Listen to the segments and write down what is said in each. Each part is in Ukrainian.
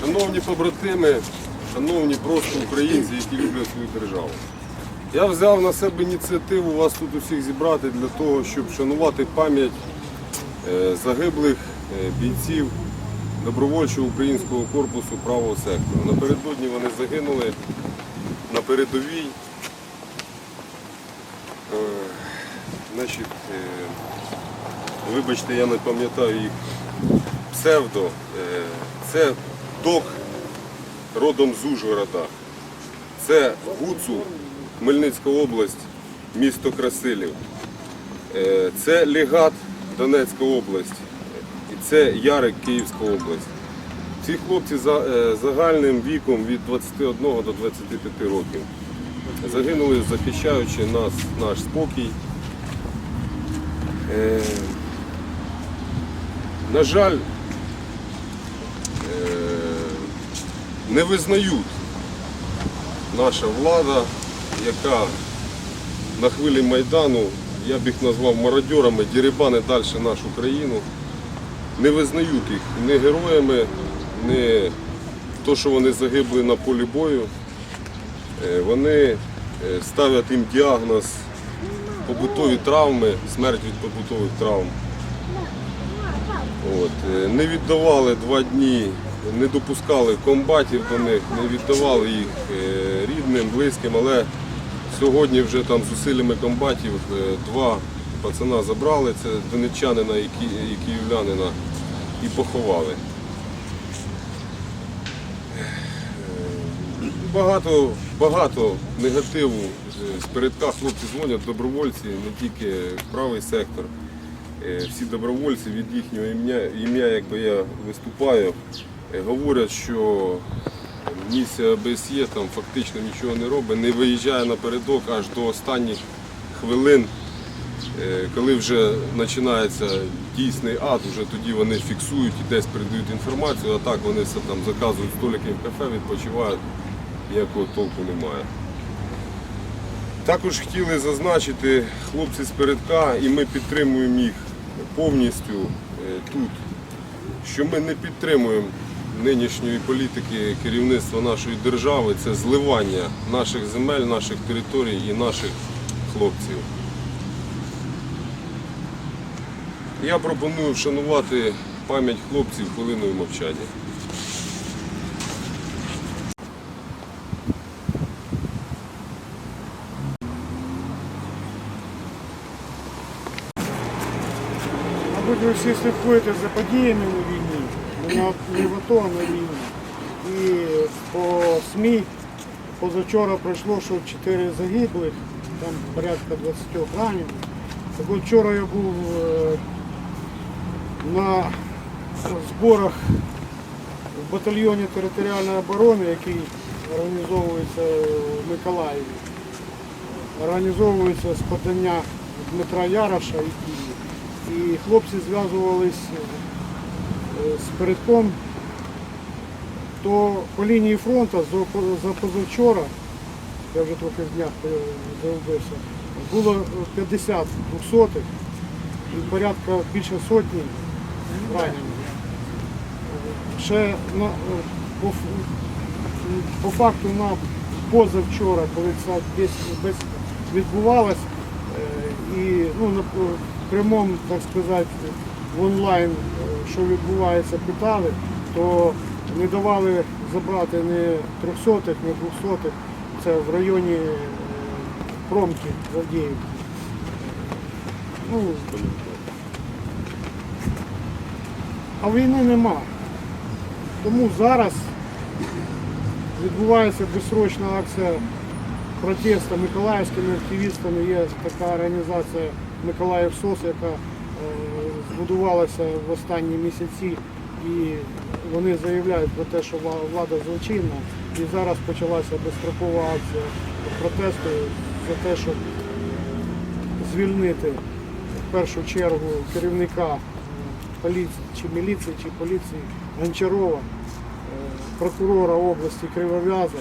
Шановні побратими, шановні просто українці, які люблять свою державу. Я взяв на себе ініціативу вас тут усіх зібрати для того, щоб вшанувати пам'ять е, загиблих е, бійців добровольчого українського корпусу правого сектору. Напередодні вони загинули на передовій. Е, Значить, е, вибачте, я не пам'ятаю їх псевдо. Е, Це док родом з Ужгорода. Це Гуцул, Хмельницька область, місто Красилів. Це Легат, Донецька область. І це Ярик, Київська область. Ці хлопці загальним віком від 21 до 25 років. Загинули, захищаючи нас, наш спокій. Е, На жаль, е, не визнають наша влада, яка на хвилі Майдану, я б їх назвав мародьорами, дірибани далі нашу країну, не визнають їх ні героями, ні то, що вони загибли на полі бою. Е, Вони е, ставлять їм діагноз побутові травми, смерть від побутових травм. От, е, не віддавали два дні, не допускали комбатів до них, не віддавали їх рідним, близьким, але сьогодні вже там зусиллями комбатів два пацана забрали, це ки- і київлянина, і поховали. Багато, багато негативу з передка хлопці дзвонять, добровольці, не тільки правий сектор. Е, Всі добровольці від їхнього ім'я, ім'я якби я виступаю, е, говорять, що місія ОБСЄ там фактично нічого не робить, не виїжджає напередок аж до останніх хвилин. Е, Коли вже починається дійсний ад, вже тоді вони фіксують і десь передають інформацію, а так вони все там заказують столики в кафе, відпочивають, ніякого толку немає. Також хотіли зазначити хлопці з передка, і ми підтримуємо їх повністю е, тут, що ми не підтримуємо нинішньої політики керівництва нашої держави. Це зливання наших земель, наших територій і наших хлопців. Я пропоную вшанувати пам'ять хлопців хвилиною мовчання. Мабуть, всі слідкуєте за подіями на війні, не на- не в АТО, а на війні. І по СМІ позавчора пройшло, що 4 загиблих, там порядка 20 ранених. Так от вчора я був е, на зборах в батальйоні територіальної оборони, який організовується в Миколаєві. Організовується з подання Дмитра Яроша і Києва. І хлопці зв'язувались е, з передком, то по лінії фронту за- за позавчора, я вже трохи в днях е, загубився, було 50 двохсотих і порядка більше сотні ранених. Ще на, е, по, по факту на позавчора, коли ця бесіда бесіда відбувалась, е, і ну, прямому, так сказати, в онлайн, е, що відбувається, питали, то не давали забрати не трьохсотих, не двохсотих. Це в районі е, промки Авдіївки. Ну, а війни нема. Тому зараз відбувається безсрочна акція протесту миколаївськими активістами. Є така організація Миколаїв СОС, яка е, збудувалася в останні місяці, і вони заявляють про те, що влада злочинна. І зараз почалася безстрокова акція протесту за те, щоб звільнити в першу чергу керівника е, поліції, чи міліції, чи поліції Гончарова, е, прокурора області Кривов'яза,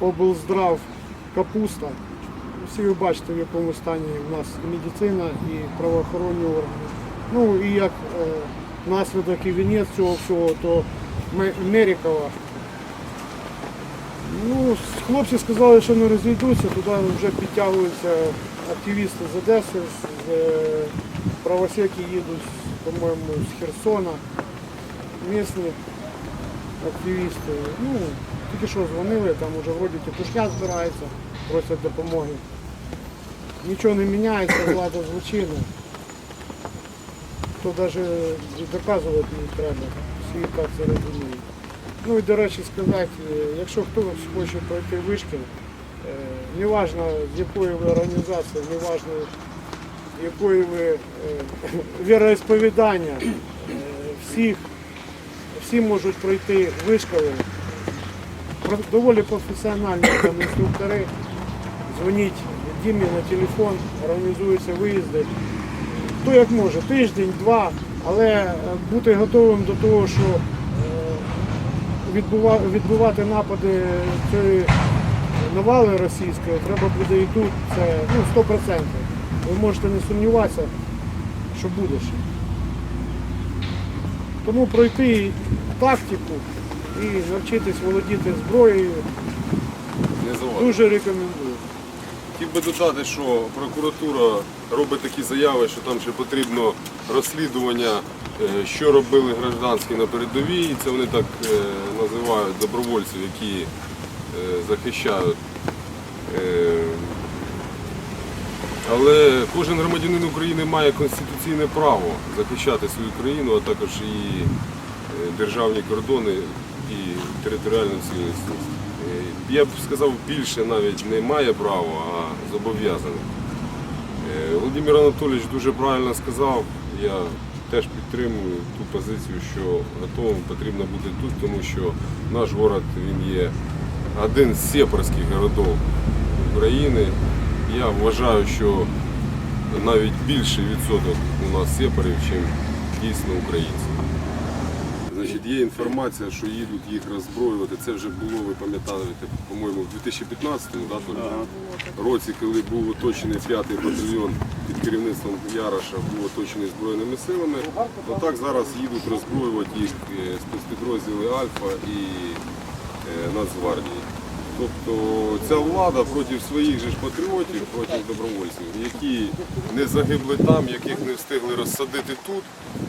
облздрав Капуста, всі ви бачите, в якому стані в нас і медицина, і правоохоронні органи. Ну і як е, наслідок і вінець цього всього, то Мерікова. Ну, хлопці сказали, що не розійдуться, туди вже підтягуються активісти з Одеси, з е, правосеки їдуть, по-моєму, з Херсона, місні активісти. Ну, тільки що дзвонили, там вже вроді тітушня збирається, просять допомоги. Нічого не міняється, влада злочинна. То навіть доказувати не треба. Всі так це розуміють. Ну і до речі сказати, е, якщо хтось хоче пройти вишкіл, е, неважно з якої ви організації, неважно якої ви е, віроісповідання, всіх, всі можуть пройти вишколи. Доволі професіональні там інструктори. Дзвоніть Дімі на телефон, організуються виїзди. Хто як може, тиждень, два, але е, бути готовим до того, що е, відбувати напади цієї навали російської треба буде і тут. Це ну, 100%. Ви можете не сумніватися, що буде ще. Тому пройти тактику і навчитись володіти зброєю дуже рекомендую. Хотів би додати, що прокуратура робить такі заяви, що там ще потрібно розслідування, е, що робили гражданські на передовій. І Це вони так е, називають добровольців, які е, захищають. Але кожен громадянин України має конституційне право захищати свою країну, а також її державні кордони і територіальну цілісність. Я б сказав, більше навіть не має права, а зобов'язаний. Е, Володимир Анатолійович дуже правильно сказав. Я теж підтримую ту позицію, що готовим потрібно бути тут, тому що наш город він є один з сепарських городів України. Я вважаю, що навіть більший відсоток у нас сепарів, ніж дійсно українців. Значить, є інформація, що їдуть їх роззброювати. Це вже було, ви пам'ятаєте, по-моєму, в 2015 да, році, коли був оточений п'ятий батальйон під керівництвом Яроша, був оточений збройними силами. То так зараз їдуть роззброювати їх е, спецпідрозділи Альфа і е, Нацгвардії. Тобто ця влада проти своїх же ж патріотів, проти добровольців, які не загибли там, яких не встигли розсадити тут,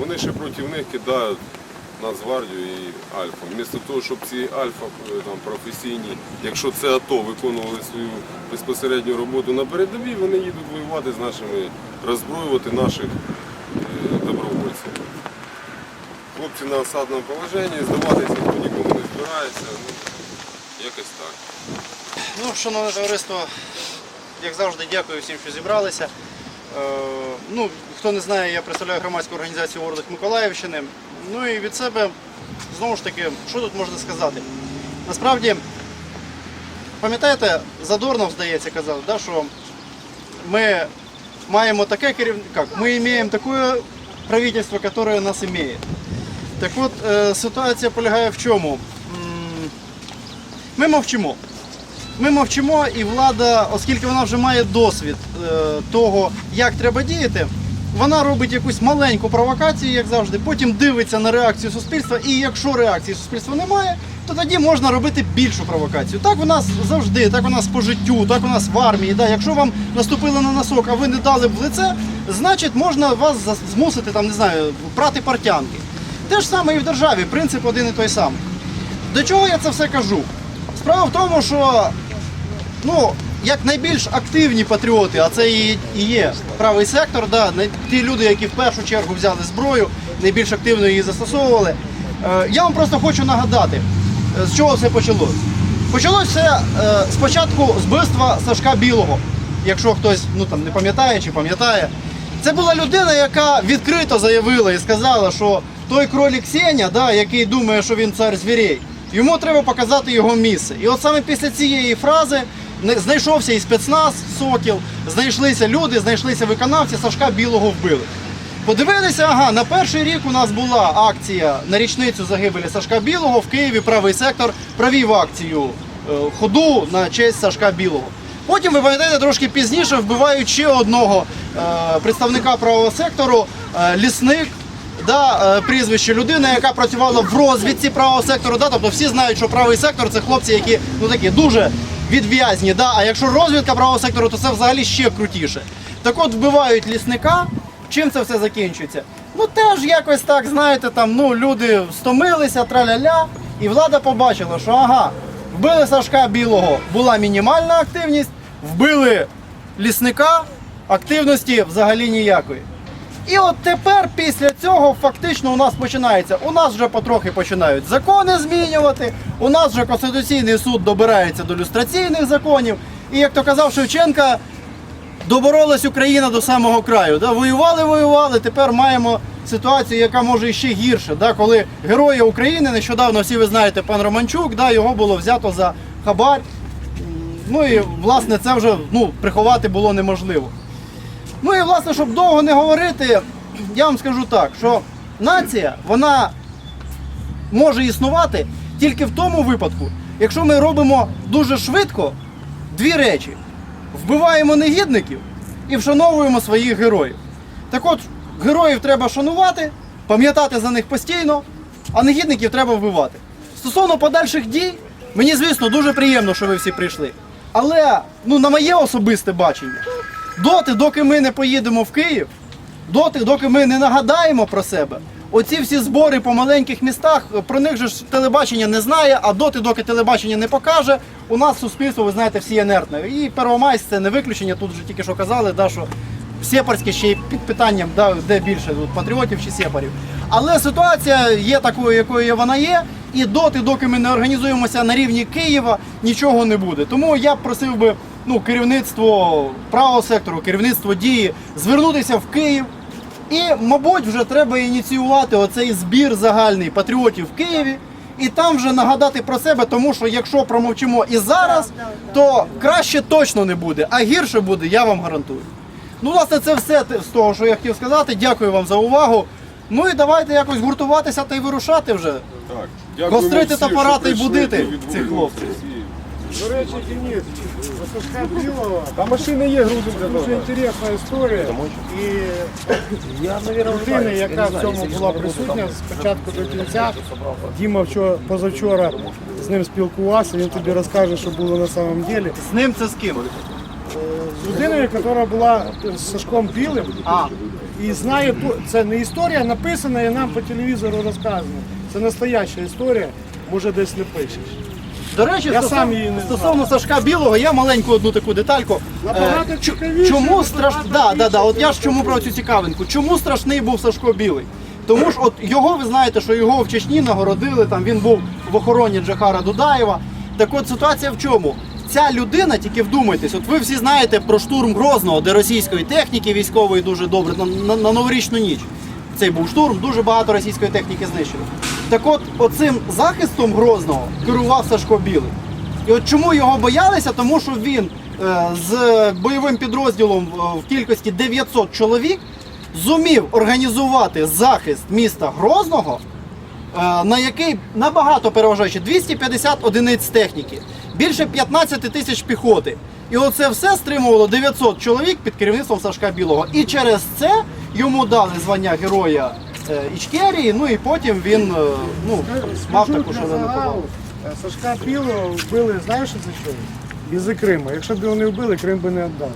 вони ще проти них кидають Нацгвардію і Альфа. Вмісто того, щоб ці Альфа е, там, професійні, якщо це АТО, виконували свою безпосередню роботу на передовій, вони їдуть воювати з нашими, роззброювати наших е, добровольців. Хлопці на осадному положенні, здаватися ніхто нікому не збирається. Ну, якось так. Ну, шановне товариство, як завжди, дякую всім, що зібралися. Е, ну, хто не знає, я представляю громадську організацію Орлик Миколаївщини. Ну і від себе, знову ж таки, що тут можна сказати? Насправді, пам'ятаєте, Задорнов, здається, казав, да, що ми маємо таке керівник, ми маємо таке правительство, яке нас має. Так от, е, ситуація полягає в чому? Ми мовчимо. Ми мовчимо, і влада, оскільки вона вже має досвід е, того, як треба діяти, вона робить якусь маленьку провокацію, як завжди, потім дивиться на реакцію суспільства, і якщо реакції суспільства немає, то тоді можна робити більшу провокацію. Так у нас завжди, так у нас по життю, так у нас в армії. Да? Якщо вам наступили на носок, а ви не дали в лице, значить можна вас змусити там, не знаю, прати партянки. Те ж саме і в державі, принцип один і той самий. До чого я це все кажу? Справа в тому, що ну, як найбільш активні патріоти, а це і, є правий сектор, да, ті люди, які в першу чергу взяли зброю, найбільш активно її застосовували. Е, я вам просто хочу нагадати, е, з чого все почалось. Почалось все е, спочатку з вбивства Сашка Білого, якщо хтось ну, там, не пам'ятає чи пам'ятає. Це була людина, яка відкрито заявила і сказала, що той кролік Сеня, да, який думає, що він цар звірей, йому треба показати його місце. І от саме після цієї фрази знайшовся і спецназ, Сокіл, знайшлися люди, знайшлися виконавці, Сашка Білого вбили. Подивилися, ага, на перший рік у нас була акція на річницю загибелі Сашка Білого в Києві правий сектор провів акцію е, ходу на честь Сашка Білого. Потім, ви пам'ятаєте, трошки пізніше вбивають ще одного е, представника правого сектору, е, лісник. Да, е, прізвище людина, яка працювала в розвідці правого сектору. Да, тобто всі знають, що правий сектор це хлопці, які ну такі дуже відв'язні. Да, а якщо розвідка правого сектору, то це взагалі ще крутіше. Так от вбивають лісника. Чим це все закінчується? Ну теж якось так, знаєте, там ну люди стомилися, траля-ля, і влада побачила, що ага, вбили Сашка Білого, була мінімальна активність, вбили лісника, активності взагалі ніякої. І от тепер після цього фактично у нас починається. У нас вже потрохи починають закони змінювати. У нас вже Конституційний суд добирається до люстраційних законів. І як то казав Шевченка, доборолась Україна до самого краю. Да? Воювали, воювали. Тепер маємо ситуацію, яка може ще гірше. Да? Коли герої України нещодавно всі ви знаєте, пан Романчук, да, його було взято за хабар. Ну і власне це вже ну, приховати було неможливо. Ну і власне, щоб довго не говорити, я вам скажу так, що нація, вона може існувати тільки в тому випадку, якщо ми робимо дуже швидко дві речі: вбиваємо негідників і вшановуємо своїх героїв. Так от, героїв треба шанувати, пам'ятати за них постійно, а негідників треба вбивати. Стосовно подальших дій, мені, звісно, дуже приємно, що ви всі прийшли. Але ну, на моє особисте бачення, доти, доки ми не поїдемо в Київ, доти, доки ми не нагадаємо про себе, оці всі збори по маленьких містах, про них же ж телебачення не знає, а доти, доки телебачення не покаже, у нас суспільство, ви знаєте, всі інертне. І Первомайськ це не виключення, тут вже тільки що казали, да, що Сепарське ще й під питанням, да, де більше тут, патріотів чи сепарів. Але ситуація є такою, якою вона є, і доти, доки ми не організуємося на рівні Києва, нічого не буде. Тому я б просив би ну, керівництво правого сектору, керівництво дії звернутися в Київ. І, мабуть, вже треба ініціювати оцей збір загальний патріотів в Києві. І там вже нагадати про себе, тому що якщо промовчимо і зараз, то краще точно не буде, а гірше буде, я вам гарантую. Ну, власне, це все з того, що я хотів сказати. Дякую вам за увагу. Ну і давайте якось гуртуватися та й вирушати вже. Так, що та й прийшли будити цих хлопців. До речі, Денис, за Сашка Білого Там машини є, грузом для того. дуже інтересна історія. І Я, наверное, людина, яка в цьому була присутня з початку до кінця. Діма вчора, позавчора з ним спілкувався, він тобі розкаже, що було на самом деле. З ним це з ким? З людиною, яка була з Сашком Білим, А, і знає, ту- це не історія написана і нам по телевізору розказана. Це настояща історія, може десь не пишеш. До речі, Я стосовно, сам її не стосовно Сашка Білого, я маленьку одну таку детальку. Набагато Е, цікавіше, чому страш... да, да, да, от я ж чому про цю цікавинку. Чому страшний був Сашко Білий? Тому ж от його, ви знаєте, що його в Чечні нагородили, там він був в охороні Джахара Дудаєва. Так от ситуація в чому? Ця людина, тільки вдумайтесь, от ви всі знаєте про штурм Грозного, де російської техніки військової дуже добре на, на, на новорічну ніч. Цей був штурм, дуже багато російської техніки знищено. Так от, оцим захистом Грозного керував Сашко Білий. І от чому його боялися? Тому що він е, з бойовим підрозділом е, в кількості 900 чоловік зумів організувати захист міста Грозного, е, на який набагато переважаючи 250 одиниць техніки, більше 15 тисяч піхоти. І оце все стримувало 900 чоловік під керівництвом Сашка Білого. І через це йому дали звання героя Ічкерії. Ну і потім він е, ну, мав таку шалену повагу. е, Сашка Піло вбили, знаєш за що? Із-за Криму. Якщо б його не вбили, Крим би не віддав.